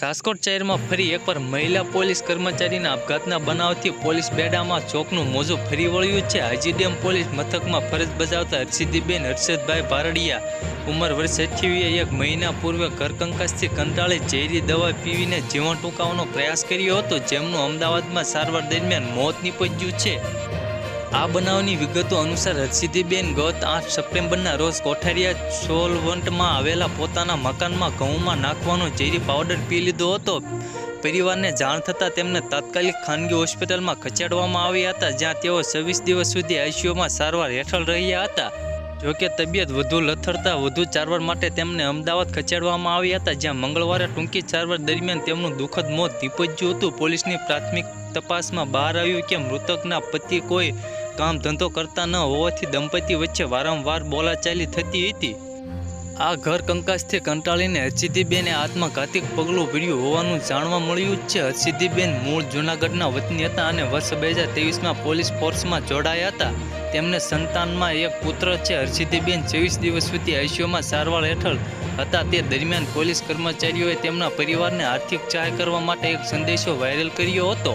રાજકોટ શહેરમાં ફરી એકવાર મહિલા પોલીસ કર્મચારીના આપઘાતના બનાવથી પોલીસ બેડામાં ચોકનું મોજું ફરી વળ્યું છે. હાજી ડેમ પોલીસ મથકમાં ફરજ બજાવતા હર્ષિદીબેન હર્ષદભાઈ ભારડિયા ઉંમર વર્ષ અઠ્યાવીએ એક મહિના પૂર્વે ઘરકંકાસથી કંટાળી ઝેરી દવા પીવીને જીવન ટૂંકાવવાનો પ્રયાસ કર્યો હતો, જેમનું અમદાવાદમાં સારવાર દરમિયાન મોત નીપજ્યું છે. આ બનાવની વિગતો અનુસાર હર્ષિદીબેન ગત આઠ સપ્ટેમ્બરના રોજ કોઠારિયા સોલવંટમાં આવેલા પોતાના મકાનમાં ઘઉંમાં નાખવાનો ઝેરી પાવડર પી લીધો હતો. પરિવારને જાણ થતાં તેમને તાત્કાલિક ખાનગી હોસ્પિટલમાં ખસેડવામાં આવ્યા હતા, જ્યાં તેઓ છવ્વીસ દિવસ સુધી આઈસીયુમાં સારવાર હેઠળ રહ્યા હતા. જોકે તબિયત વધુ લથડતા વધુ સારવાર માટે તેમને અમદાવાદ ખસેડવામાં આવ્યા હતા, જ્યાં મંગળવારે ટૂંકી સારવાર દરમિયાન તેમનું દુઃખદ મોત નીપજ્યું હતું. પોલીસની પ્રાથમિક તપાસમાં બહાર આવ્યું કે મૃતકના પતિ કોઈ કામ ધંધો કરતા ન હોવાથી દંપતી વચ્ચે વારંવાર બોલાચાલી થતી હતી. આ ઘર કંકાસથી કંટાળીને હર્ષિદીબેને આત્મઘાતિક પગલું ભર્યું હોવાનું જાણવા મળ્યું છે. હર્ષિદીબેન મૂળ જૂનાગઢના વતની હતા અને વર્ષ બે હજાર તેવીસમાં પોલીસ ફોર્સમાં જોડાયા હતા. તેમને સંતાનમાં એક પુત્ર છે. હર્ષિદીબેન ચોવીસ દિવસ સુધી આઈસીયુમાં સારવાર હેઠળ હતા. તે દરમિયાન પોલીસ કર્મચારીઓએ તેમના પરિવારને આર્થિક સહાય કરવા માટે એક સંદેશો વાયરલ કર્યો હતો.